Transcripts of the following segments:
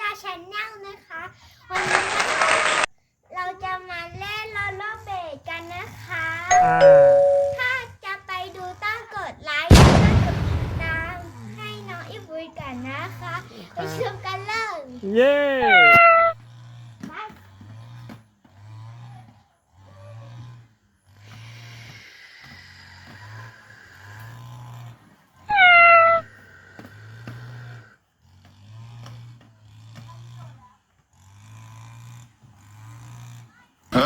ดาชแนลนะคะ วันนี้นะคะเราจะมาเล่นลอลอเบดกันนะคะ อ่าถ้าจะไปดูต้องกดไลค์และกดติดตามให้น้องอิบุยกันนะคะ ไปชมกันเลย เย้ ไป โอ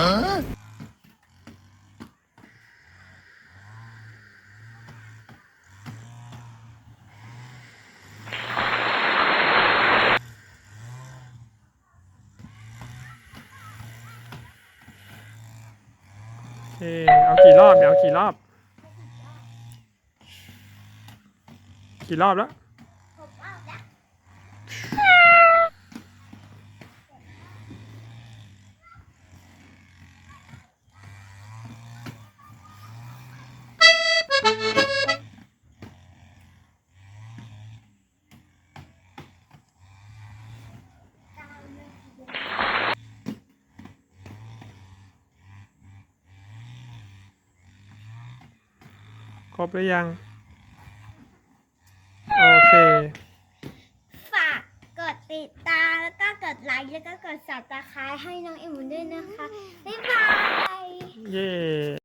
เคเอากี่รอบเดี๋ยวเอากี่รอบ กี่รอบแล้ว ผมเอาละ ครบหรือยัง โอเค ฝากกดติดตามแล้วก็กดไลค์แล้วก็กดสับตะไคร้ให้น้องอิบุยด้วยนะคะ บ๊ายบาย เย้